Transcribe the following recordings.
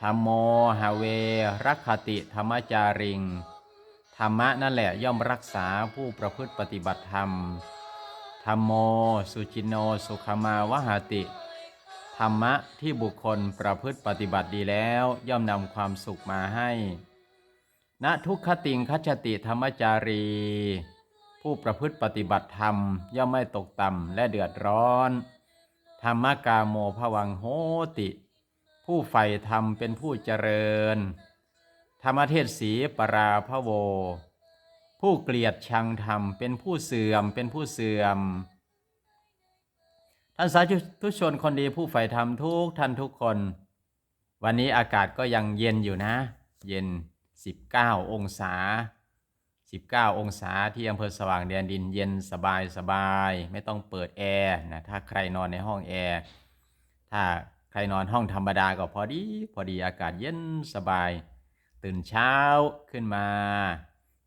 ธรรมโมหาเวรักขติธรรมจาริง ธรรมะนั่นแหละย่อมรักษาผู้ประพฤติปฏิบัติธรรม ธรรมโมสุจินโนสุขมาวหาติ ธรรมะที่บุคคลประพฤติปฏิบัติดีแล้วย่อมนำความสุขมาให้ ณทุกขติงคัจติธรรมจารี ผู้ประพฤติปฏิบัติธรรมย่อมไม่ตกต่ำและเดือดร้อน ธรรมกาโมภวังโหติ ผู้ใฝ่ธรรมเป็นผู้เจริญ ธรรมเทศสีปราพะโว ผู้เกลียดชังธรรมเป็นผู้เสื่อมเป็นผู้เสื่อม ท่านสาธุชนคนดีผู้ใฝ่ธรรมทุกท่านทุกคน วันนี้อากาศก็ยังเย็นอยู่นะ เย็น 19 องศา 19 องศาที่อำเภอสว่างแดนดินเย็นสบายสบาย ไม่ต้องเปิดแอร์นะถ้าใครนอนในห้องแอร์ถ้า ใครนอนห้องธรรมดาก็พอดีพอดีอากาศเย็นสบาย ตื่นเช้าขึ้นมา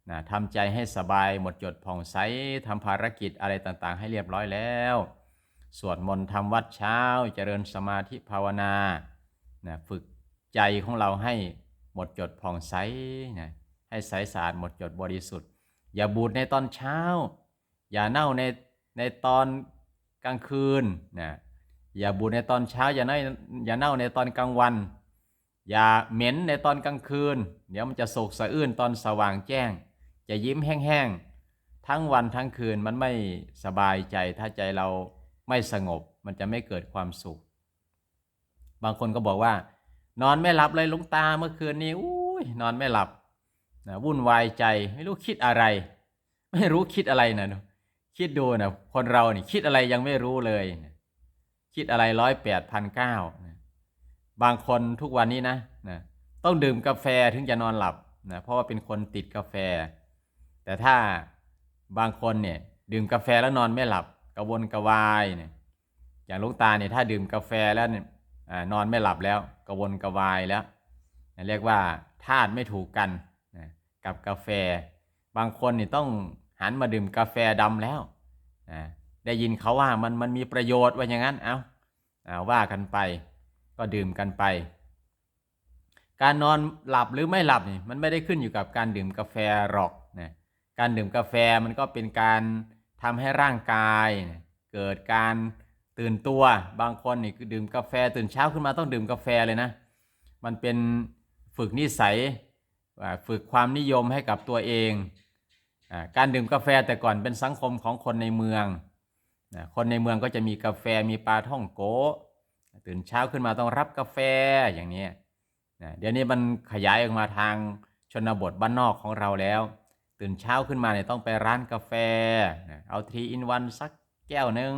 นะทำใจให้สบายหมดจดผ่องใสทำภารกิจอะไรต่างๆ ให้เรียบร้อยแล้ว สวดมนต์ทำวัดเช้าเจริญสมาธิภาวนานะฝึกใจของเราให้หมดจดผ่องใสนะให้ใสสะอาดหมดจดบริสุทธิ์ อย่าบูดในตอนเช้า อย่าเน่าในในตอนกลางคืนนะ อย่าบูดในตอนเช้าอย่าเน่าอย่าเน่าในตอนกลางวัน อย่าเหม็นในตอนกลางคืน เดี๋ยวมันจะโศกสะอื้นตอนสว่างแจ้ง จะยิ้มแห้งๆทั้งวันทั้งคืนมันไม่สบายใจ ถ้าใจเราไม่สงบ มันจะไม่เกิดความสุข บางคนก็บอกว่า นอนไม่หลับเลยหลุงตาเมื่อคืนนี้อุ้ยนอนไม่หลับนะวุ่นวายใจไม่รู้คิดอะไร ไม่รู้คิดอะไรนะคิดดูนะคนเราเนี่คิดอะไรยังไม่รู้เลยนะ คิดอะไรร้อยแปดพันเก้าบางคนทุกวันนี้นะนะต้องดื่มกาแฟถึงจะนอนหลับนะเพราะว่าเป็นคนติดกาแฟ แต่ถ้าบางคนเนี่ยดื่มกาแฟแล้วนอนไม่หลับกระวนกระวายเนี่ยอย่างลูกตาเนี่ยถ้าดื่มกาแฟแล้วเนี่ยอ่านอนไม่หลับแล้วกระวนกระวายแล้วเรียกว่าธาตุไม่ถูกกันนะกับกาแฟ บางคนนี่ต้องหันมาดื่มกาแฟดำแล้วนะ ได้ยินเขาว่ามันมันมีประโยชน์ว่าอย่างนั้นเอาเอาว่ากันไป ก็ดื่มกันไป การนอนหลับหรือไม่หลับนี่มันไม่ได้ขึ้นอยู่กับการดื่มกาแฟหรอกนะการดื่มกาแฟมันก็เป็นการทำให้ร่างกาย เกิดการตื่นตัวบางคนนี่ดื่มกาแฟตื่นเช้าขึ้นมาต้องดื่มกาแฟเลยนะ มันเป็นฝึกนิสัยฝึกความนิยมให้กับตัวเองอการดื่มกาแฟแต่ก่อนเป็นสังคมของคนในเมือง นะคนในเมืองก็จะมีกาแฟมีปลาท่องโกตื่นเช้าขึ้นมาต้องรับกาแฟอย่างนี้นะเดี๋ยวนี้มันขยายออกมาทางชนบทบ้านนอกของเราแล้ว ตื่นเช้าขึ้นมาเนี่ยต้องไปร้านกาแฟนะเอาทีอินวันสักแก้วหนึ่ง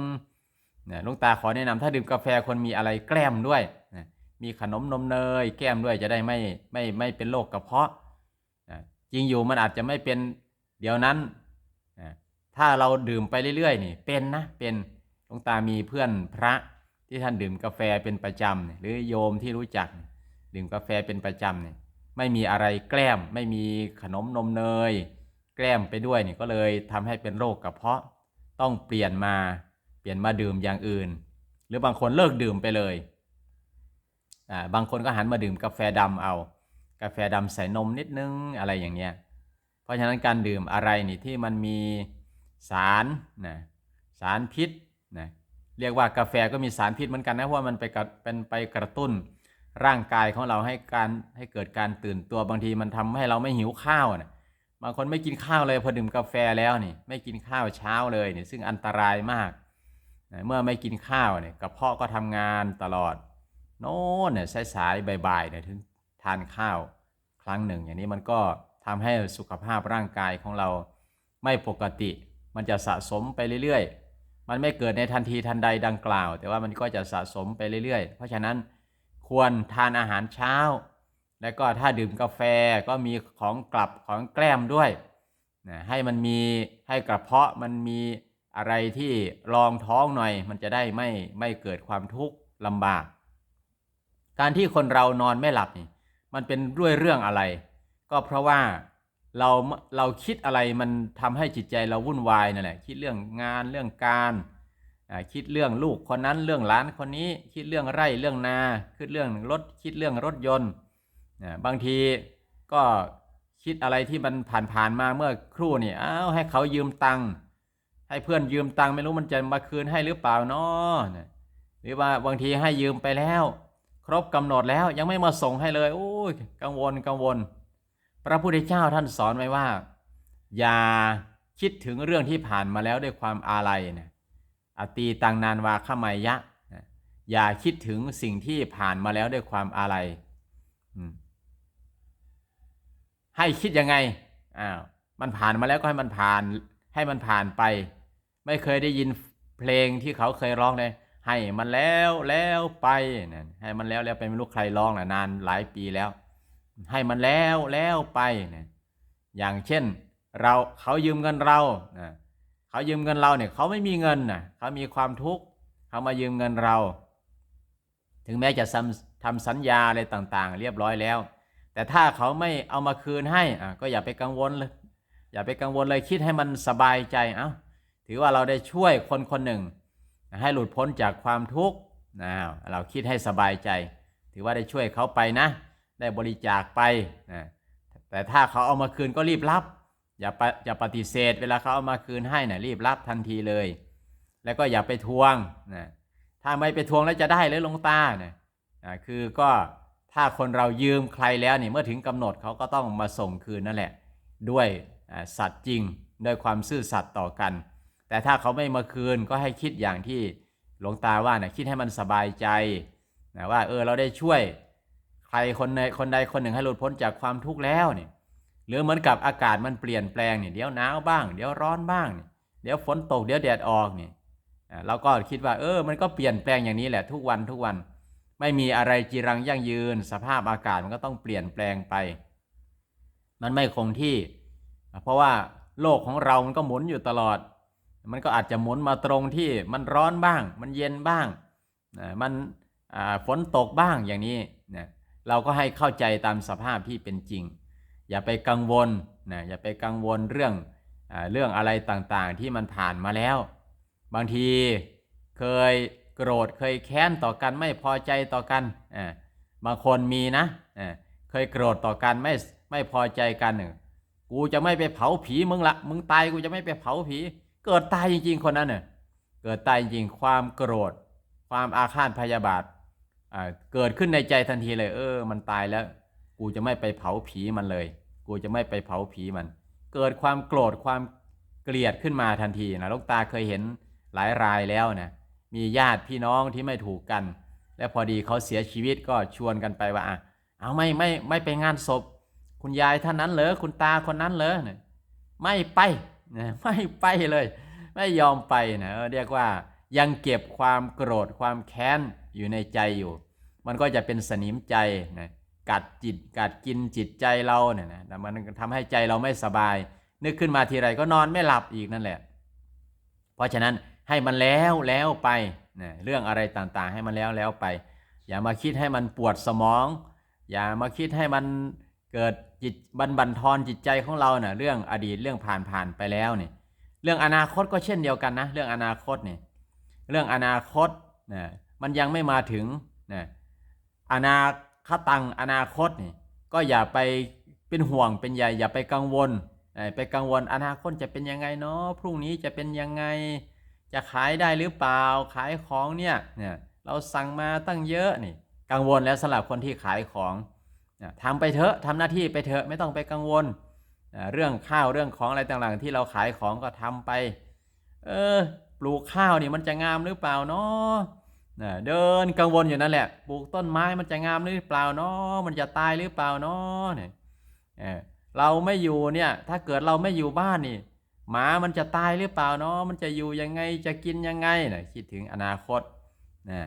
นะลุงตาขอแนะนำถ้าดื่มกาแฟคนมีอะไรแกล้มด้วยนะมีขนมนมเนย แก้มด้วยจะได้ไม่ไม่ไม่เป็นโรคกระเพาะนะจริงอยู่มันอาจจะไม่เป็นเดี๋ยวนั้น ถ้าเราดื่มไปเรื่อยๆนี่เป็นนะเป็นหลวงตามีเพื่อนพระที่ท่านดื่มกาแฟเป็นประจำหรือโยมที่รู้จัก ดื่มกาแฟเป็นประจำเนี่ยไม่มีอะไรแกล้ม ไม่มีขนมนมเนย แกล้มไปด้วยนี่ก็เลยทำให้เป็นโรคกระเพาะต้องเปลี่ยนมาเปลี่ยนมาดื่มอย่างอื่น หรือบางคนเลิกดื่มไปเลยอ่าบางคนก็หันมาดื่มกาแฟดำเอา กาแฟดำใส่นมนิดนึงอะไรอย่างเงี้ยเพราะฉะนั้นการดื่มอะไรนี่ที่มันมี สารนะสารพิษนะเรียกว่ากาแฟก็มีสารพิษเหมือนกันนะเพราะว่ามันไปเป็นไปกระตุ้นร่างกายของเราให้การให้เกิดการตื่นตัวบางทีมันทำให้เราไม่หิวข้าวนะบางคนไม่กินข้าวเลยพอดื่มกาแฟแล้วนี่ไม่กินข้าวเช้าเลยนี่ซึ่งอันตรายมากนะเมื่อไม่กินข้าวเนี่ยกระเพาะก็ทำงานตลอดโน่นเนี่ยสายๆบ่ายๆเนี่ยถึงทานข้าวครั้งหนึ่ง อย่างนี้มันก็ทำให้สุขภาพร่างกายของเราไม่ปกติ มันจะสะสมไปเรื่อยๆ มันไม่เกิดในทันทีทันใดดังกล่าว แต่ว่ามันก็จะสะสมไปเรื่อยๆ เพราะฉะนั้นควรทานอาหารเช้า แล้วก็ถ้าดื่มกาแฟก็มีของกลับของแกล้มด้วยนะให้มันมีให้กระเพาะมันมีอะไรที่รองท้องหน่อย มันจะได้ไม่ไม่เกิดความทุกข์ลำบาก การที่คนเรานอนไม่หลับนี่มันเป็นด้วยเรื่องอะไร ก็เพราะว่า เราเราคิดอะไรมันทำให้จิตใจเราวุ่นวายนั่นแหละคิดเรื่องงานเรื่องการคิดเรื่องลูกคนนั้นเรื่องหลานคนนี้ คิดเรื่องไร่เรื่องนาคิดเรื่องรถคิดเรื่องรถยนต์บางทีก็คิดอะไรที่มันผ่านๆมาเมื่อครู่นี่อ้าวให้เขายืมตังค์ให้เพื่อนยืมตังค์ไม่รู้มันจะมาคืนให้หรือเปล่าเนาะหรือว่าบางทีให้ยืมไปแล้ว ครบกำหนดแล้วยังไม่มาส่งให้เลยโอ้ยกังวลกังวล พระพุทธเจ้าท่านสอนไว้ว่า อย่าคิดถึงเรื่องที่ผ่านมาแล้วด้วยความอาลัยนะอตีตังนานวาขมายะนะอย่าคิดถึงสิ่งที่ผ่านมาแล้วด้วยความอาลัยให้คิดยังไงอ้าวมันผ่านมาแล้วก็ให้มันผ่าน ให้มันผ่านไป ไม่เคยได้ยินเพลงที่เขาเคยร้องเลยให้มันแล้วแล้วไปนะให้มันแล้วแล้วไปไม่รู้ใครร้องนะนานหลายปีแล้ว ให้มันแล้วแล้วไปนะอย่างเช่นเราเขายืมเงินเรานะเขายืมเงินเราเนี่ยเขาไม่มีเงินนะเขามีความทุกข์เขามายืมเงินเรา ถึงแม้จะทำทำสัญญาอะไรต่างๆ เรียบร้อยแล้ว แต่ถ้าเขาไม่เอามาคืนให้อะก็อย่าไปกังวลเลยอย่าไปกังวลเลยคิดให้มันสบายใจเอ้าถือว่าเราได้ช่วยคนคนหนึ่ง ให้หลุดพ้นจากความทุกข์นะเราคิดให้สบายใจ ถือว่าได้ช่วยเขาไปนะ ได้บริจาคไปนะแต่ถ้าเขาเอามาคืนก็รีบรับ อย่าปอย่าปฏิเสธ เวลาเขาเอามาคืนให้นะรีบรับทันทีเลย แล้วก็อย่าไปทวงนะถ้าไม่ไปทวงแล้วจะได้เลยหลวงตานะอ่าคือก็ถ้าคนเรายืมใครแล้วนี่เมื่อถึงกำหนดเขาก็ต้องมาส่งคืนนั่นแหละ ด้วยสัตย์จริงด้วยความซื่อสัตย์ต่อกัน แต่ถ้าเขาไม่มาคืนก็ให้คิดอย่างที่หลวงตาว่านะคิดให้มันสบายใจนะว่าเออเราได้ช่วย รคนใดคนใดคนหนึ่งให้หลุดพ้นจากความทุกข์แล้วเนี่ยหรือเหมือนกับอากาศมันเปลี่ยนแปลงเนี่ยเดี๋ยวหนาวบ้าง เดี๋ยวร้อนบ้างเนี่ยเดี๋ยวฝนตกเดี๋ยวแดดออกเนี่ยเราก็คิดว่า เออ มันก็เปลี่ยนแปลงอย่างนี้แหละทุกวันทุกวัน ไม่มีอะไรจีรังยั่งยืน สภาพอากาศมันก็ต้องเปลี่ยนแปลงไป มันไม่คงที่ เพราะว่าโลกของเรา มันก็หมุนอยู่ตลอด มันก็อาจจะหมุนมาตรงที่มันร้อนบ้าง มันเย็นบ้าง มันฝนตกบ้างอย่างนี้นะ เราก็ให้เข้าใจตามสภาพที่เป็นจริง อย่าไปกังวลนะอย่าไปกังวลเรื่องอเรื่องอะไรต่างๆที่มันผ่านมาแล้ว บางทีเคยโกรธเคยแค้นต่อกันไม่พอใจต่อกันบางคนมีนะเคยโกรธต่อกันไม่ไม่พอใจกันกูจะไม่ไปเผาผีมึงละมึงตายกูจะไม่ไปเผาผี เกิดตายจริง ๆ คนนั้นเน่ยเกิดตายจริงความโกรธ ความอาฆาตพยาบาท เกิดขึ้นในใจทันทีเลย เออ มันตายแล้ว กูจะไม่ไปเผาผีมันเลย กูจะไม่ไปเผาผีมัน เกิดความโกรธความเกลียดขึ้นมาทันทีนะลูกตาเคยเห็นหลายรายแล้วนะมีญาติพี่น้องที่ไม่ถูกกัน และพอดีเขาเสียชีวิตก็ชวนกันไปว่าอะเอาไม่ไม่ไม่ไปงานศพ คุณยายท่านนั้นเหรอคุณตาคนนั้นเหรอเนี่ยไม่ไปนะไม่ไปเลย ไม่ยอมไปนะเออเรียกว่า ยังเก็บความโกรธความแค้นอยู่ในใจอยู่ มันก็จะเป็นสนิมใจนะกัดจิตกัดกินจิตใจเราเนี่ยนะแต่มันทำให้ใจเราไม่สบาย นึกขึ้นมาทีไรก็นอนไม่หลับอีกนั่นแหละ เพราะฉะนั้นให้มันแล้วแล้วไปนะเรื่องอะไรต่างๆ ให้มันแล้วแล้วไป อย่ามาคิดให้มันปวดสมอง อย่ามาคิดให้มันเกิดจิตบันบันทอนจิตใจของเราเนะ่ะเรื่องอดีตเรื่องผ่านผ่านไปแล้วเนี่ยเรื่องอนาคตก็เช่นเดียวกันนะ เรื่องอนาคตเนี่ย เรื่องอนาคตนะมันยังไม่มาถึงนะอนาคตังอนาคตนี่ก็อย่าไปเป็นห่วงเป็นใยอย่าไปกังวลไปกังวลอนาคตจะเป็นยังไงเนาะพรุ่งนี้จะเป็นยังไง จะขายได้หรือเปล่าขายของเนี่ยเนี่ยเราสั่งมาตั้งเยอะนี่กังวลแล้วสำหรับคนที่ขายของนะทำไปเถอะทำหน้าที่ไปเถอะไม่ต้องไปกังวล เรื่องข้าวเรื่องของอะไรต่างๆ ที่เราขายของก็ทำไป เออ ลูกข้าวนี่มันจะงามหรือเปล่าเนาะเดินกังวลอยู่นั่นแหละ ปลูกต้นไม้มันจะงามหรือเปล่าเนาะมันจะตายหรือเปล่าเนาะเนี่ยเออเราไม่อยู่เนี่ย ถ้าเกิดเราไม่อยู่บ้านนี่ หมามันจะตายหรือเปล่าเนาะมันจะอยู่ยังไงจะกินยังไงนะคิดถึงอนาคตนะ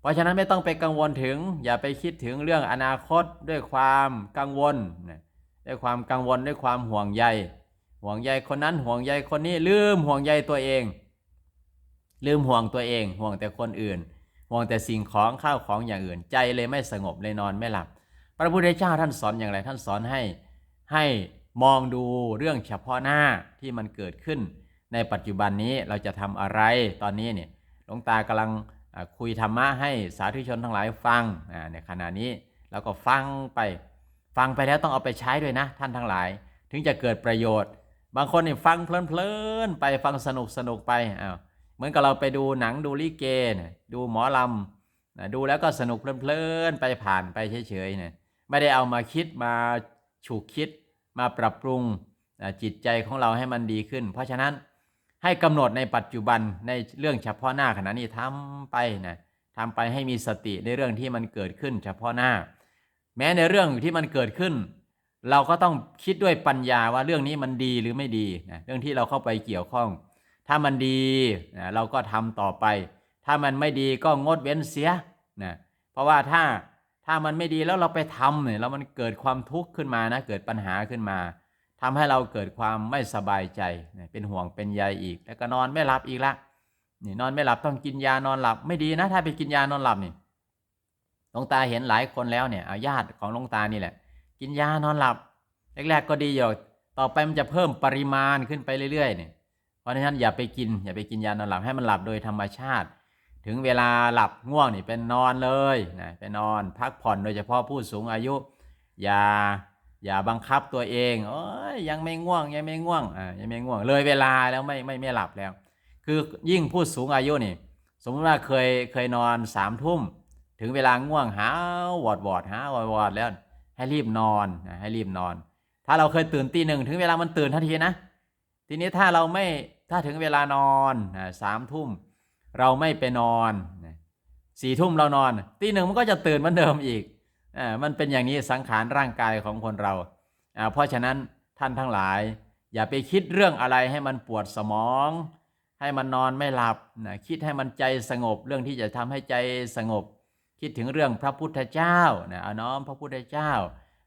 เพราะฉะนั้นไม่ต้องไปกังวลถึง อย่าไปคิดถึงเรื่องอนาคตด้วยความกังวลนะด้วยความกังวลด้วยความห่วงใย ห่วงใยคนนั้นห่วงใยคนนี้ลืมห่วงใยตัวเอง ลืมห่วงตัวเอง ห่วงแต่คนอื่น ห่วงแต่สิ่งของข้าวของอย่างอื่น ใจเลยไม่สงบเลยนอนไม่หลับ พระพุทธเจ้าท่านสอนอย่างไร ท่านสอนให้ให้มองดูเรื่องเฉพาะหน้าที่มันเกิดขึ้น ในปัจจุบันนี้เราจะทำอะไรตอนนี้เนี่ยหลวงตากำลังคุยธรรมะให้สาธุชนทั้งหลายฟังอ่าในขณะนี้เราก็ฟังไป ฟังไปแล้วต้องเอาไปใช้ด้วยนะ ท่านทั้งหลาย ถึงจะเกิดประโยชน์ บางคนเนี่ยฟังเพลินๆไปฟังสนุกสนุกไปอ้าว เหมือนกับเราไปดูหนังดูลิเกนดูหมอลำนะดูแล้วก็สนุกเพลินๆไปผ่านไปเฉยๆเนี่ยไม่ได้เอามาคิดมาฉุกคิดมาปรับปรุงนะจิตใจของเราให้มันดีขึ้น เพราะฉะนั้นให้กำหนดในปัจจุบันในเรื่องเฉพาะหน้าขณะนี้ทำไปนะทำไปให้มีสติในเรื่องที่มันเกิดขึ้น เฉพาะหน้า แม้ในเรื่องที่มันเกิดขึ้น เราก็ต้องคิดด้วยปัญญาว่าเรื่องนี้มันดีหรือไม่ดีนะเรื่องที่เราเข้าไปเกี่ยวข้อง ถ้ามันดีนะเราก็ทำต่อไป ถ้ามันไม่ดีก็งดเว้นเสียนะเพราะว่าถ้าถ้ามันไม่ดีแล้วเราไปทำเนี่ยแล้วมันเกิดความทุกข์ขึ้นมานะเกิดปัญหาขึ้นมาทำให้เราเกิดความไม่สบายใจนะเป็นห่วงเป็นใยอีก แล้วก็นอนไม่หลับอีกละนี่นอนไม่หลับต้องกินยานอนหลับไม่ดีนะ ถ้าไปกินยานอนหลับนี่หลวงตาเห็นหลายคนแล้วเนี่ยอาญาติของหลวงตานี่แหละ กินยานอนหลับแรกๆก็ดีอยู่ต่อไปมันจะเพิ่มปริมาณขึ้นไปเรื่อยๆเนี่ย ราะฉะนั้นอย่าไปกินอย่าไปกินยานอนหลับให้มันหลับโดยธรรมชาติ ถึงเวลาหลับง่วงนี่เป็นนอนเลยนะเป็นนอนพักผ่อนโดยเฉพาะผู้สูงอายุ อย่าอย่าบังคับตัวเองโอ้ยยังไม่ง่วงยังไม่ง่วงอ่ายังไม่ง่วงเลยเวลาแล้วไม่ไม่ไม่หลับแล้ว คือยิ่งผู้สูงอายุนี่ สมมติว่าเคยเคยนอนสามทุ่มถึงเวลาง่วงหาวอดวอดหาวอดวอดแล้วให้รีบนอนนะให้รีบนอน ถ้าเราเคยตื่นตีหนึ่งถึงเวลามันตื่นทันทีนะ ทีนี้ถ้าเราไม่ ถ้าถึงเวลานอนสามทุ่มเราไม่ไปนอนสี่ทุ่มเรานอนตีหนึ่งมันก็จะตื่นเหมือนเดิมอีกอมันเป็นอย่างนี้สังขารร่างกายของคนเรา เพราะฉะนั้นท่านทั้งหลาย อย่าไปคิดเรื่องอะไรให้มันปวดสมอง ให้มันนอนไม่หลับนะคิดให้มันใจสงบ เรื่องที่จะทำให้ใจสงบ คิดถึงเรื่องพระพุทธเจ้านะเอาน้อมพระพุทธเจ้า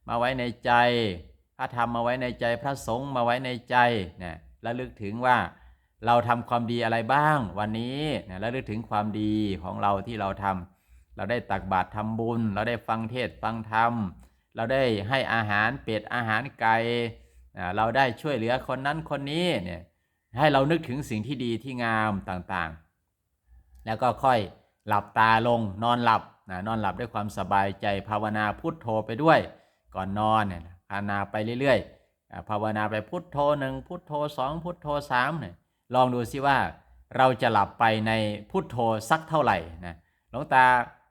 มาไว้ในใจ พระธรรมมาไว้ในใจพระสงฆ์มาไว้ในใจนะระลึกถึงว่า เราทำความดีอะไรบ้างวันนี้นะระลึกถึงความดีของเราที่เราทำเราได้ตักบาตรทำบุญ เราได้ฟังเทศฟังธรรม เราได้ให้อาหารเป็ดอาหารไก่เราได้ช่วยเหลือคนนั้นคนนี้เนี่ยให้เรานึกถึงสิ่งที่ดีที่งามต่างๆ แล้วก็ค่อยหลับตาลงนอนหลับนะนอนหลับด้วยความสบายใจภาวนาพุทโธไปด้วย ก่อนนอนเนี่ยภาวนาไปเรื่อยๆภาวนาไปพุทโธหนึ่งพุทโธสองพุทโธสามเนี่ย ลองดูซิว่าเราจะหลับไปในพุทโธสักเท่าไหร่นะหลวงตา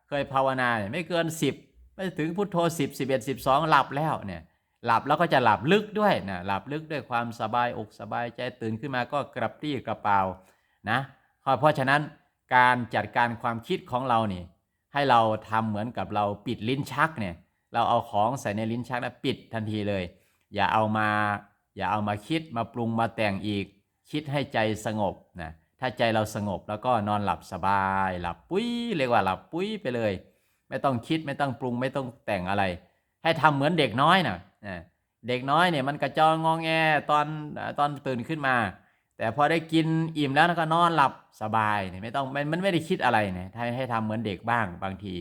เคยภาวนาเนี่ยไม่เกิน 10 ไม่ถึงพุทโธ 10 11 12 หลับแล้วเนี่ยหลับแล้วก็จะหลับลึกด้วยนะหลับลึกด้วยความสบายอกสบายใจตื่นขึ้นมาก็กระปรี้กระเป๋านะเพราะฉะนั้นการจัดการความคิดของเรานี่ให้เราทำเหมือนกับเราปิดลิ้นชักเนี่ยเราเอาของใส่ในลิ้นชักแล้วปิดทันทีเลย อย่าเอามาอย่าเอามาคิดมาปรุงมาแต่งอีก คิดให้ใจสงบนะถ้าใจเราสงบแล้วก็นอนหลับสบายหลับปุ้ยเรียกว่าหลับปุ้ยไปเลย ไม่ต้องคิดไม่ต้องปรุงไม่ต้องแต่งอะไร ให้ทำเหมือนเด็กน้อยนะนะเด็กน้อยเนี่ยมันกระจองงองแงตอนตอนตื่นขึ้นมา แต่พอได้กินอิ่มแล้วก็นอนหลับสบายเนี่ยไม่ต้องมันไม่ได้คิดอะไรเนี่ยให้ให้ทำเหมือนเด็กบ้างบางที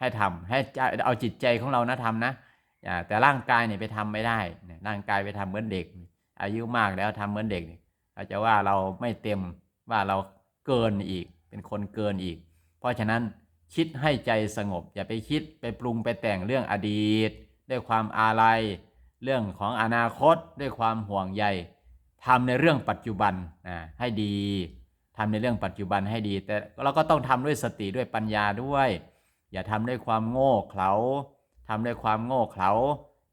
ให้ทำให้ใจเอาจิตใจของเรานะทำนะแต่ร่างกายเนี่ยไปทำไม่ได้ร่างกายไปทำเหมือนเด็ก อายุมากแล้วทำเหมือนเด็กเนี่ย เขาจจะว่าเราไม่เต็มว่าเราเกินอีก เป็นคนเกินอีก เพราะฉะนั้นคิดให้ใจสงบ อย่าไปคิดไปปรุงไปแต่งเรื่องอดีต ด้วยความอาลัย เรื่องของอนาคตด้วยความห่วงใยทำในเรื่องปัจจุบันนะให้ดีทำในเรื่องปัจจุบันให้ดี แต่เราก็ต้องทำด้วยสติด้วยปัญญาด้วย อย่าทำด้วยความโง่เขลาทำด้วยความโง่เขลา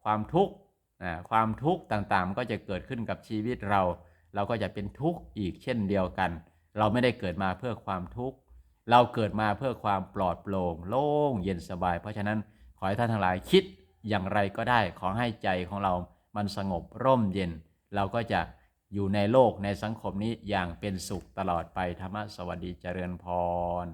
ความทุกข์อ่าความทุกข์ต่างๆ ก็จะเกิดขึ้นกับชีวิตเรา เราก็จะเป็นทุกข์อีกเช่นเดียวกัน เราไม่ได้เกิดมาเพื่อความทุกข์ เราเกิดมาเพื่อความปลอดโปร่งโล่งเย็นสบาย เพราะฉะนั้นขอให้ท่านทั้งหลายคิดอย่างไรก็ได้ ขอให้ใจของเรามันสงบร่มเย็น เราก็จะอยู่ในโลกในสังคมนี้อย่างเป็นสุขตลอดไปธรรมะสวัสดีเจริญพร